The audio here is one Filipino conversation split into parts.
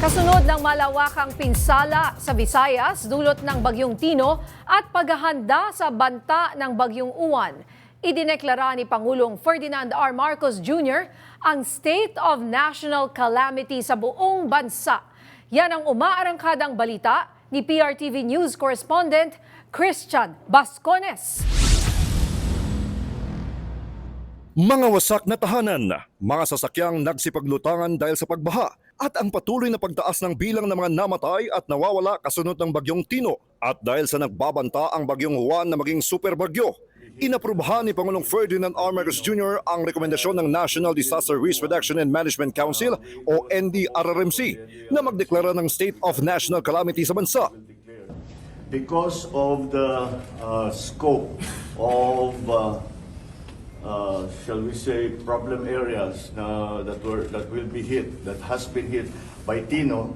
Kasunod ng malawakang pinsala sa Visayas, dulot ng Bagyong Tino at paghahanda sa banta ng Bagyong Uwan, idineklara ni Pangulong Ferdinand R. Marcos Jr. ang State of National Calamity sa buong bansa. Yan ang umaarangkadang balita ni PRTV News correspondent Christian Bascones. Mga wasak na tahanan, mga sasakyang nagsipaglutangan dahil sa pagbaha at ang patuloy na pagtaas ng bilang ng mga namatay at nawawala kasunod ng bagyong Tino at dahil sa nagbabanta ang bagyong Juan na maging super bagyo. Inaprubahan ni Pangulong Ferdinand R. Marcos Jr. ang rekomendasyon ng National Disaster Risk Reduction and Management Council o NDRRMC na magdeklara ng State of National Calamity sa bansa. because of the uh, scope of, uh, uh, shall we say, problem areas na that were that will be hit, that has been hit by Tino,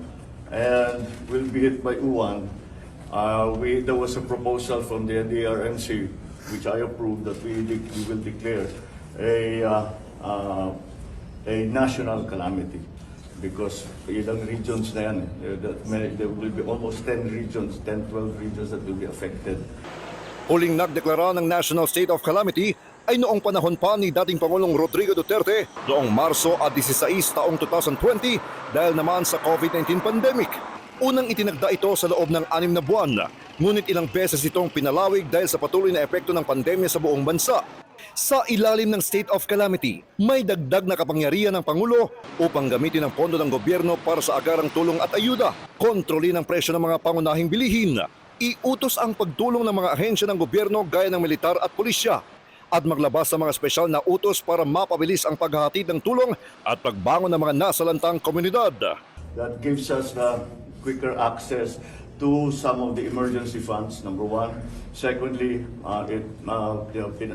and will be hit by Uwan. Uh, we there was a proposal from the NDRMC, which I approved, that we, de- we will declare a uh, uh, a national calamity because ilang regions na yan, eh, that may, there will be almost 10 regions, 10, 12 regions that will be affected. Huling nagdeklara ng National State of Calamity ay noong panahon pa ni dating Pangulong Rodrigo Duterte noong Marso at 16 taong 2020 dahil naman sa COVID-19 pandemic. Unang itinagda ito sa loob ng anim na buwan, ngunit ilang beses itong pinalawig dahil sa patuloy na epekto ng pandemya sa buong bansa. Sa ilalim ng state of calamity, may dagdag na kapangyarihan ng Pangulo upang gamitin ang pondo ng gobyerno para sa agarang tulong at ayuda, kontrolin ang presyo ng mga pangunahing bilihin, iutos ang pagtulong ng mga ahensya ng gobyerno gaya ng militar at pulisya, at maglabas ng mga espesyal na utos para mapabilis ang paghahatid ng tulong at pagbangon ng mga nasalantang komunidad. That gives us the quicker access to some of the emergency funds, number one. Secondly, uh, it uh,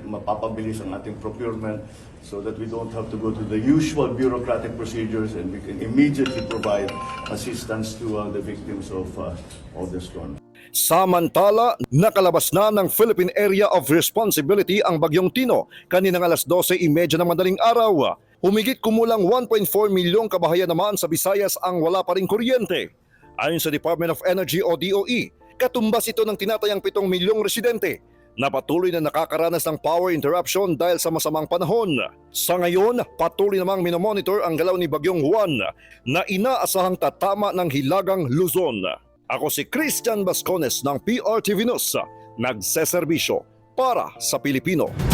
mapapabilis ang ating procurement so that we don't have to go to the usual bureaucratic procedures and we can immediately provide assistance to uh, the victims of, uh, of the storm. Samantala, nakalabas na ng Philippine Area of Responsibility ang Bagyong Tino kaninang alas 12.30 ng madaling araw. Humigit kumulang 1.4 milyong kabahayan naman sa Visayas ang wala pa ring kuryente. Ayon sa Department of Energy o DOE, katumbas ito ng tinatayang 7 milyong residente na patuloy na nakakaranas ng power interruption dahil sa masamang panahon. Sa ngayon, patuloy namang minomonitor ang galaw ni Bagyong Juan na inaasahang tatama ng Hilagang Luzon. Ako si Christian Bascones ng PRTV News, nagseserbisyo para sa Pilipino.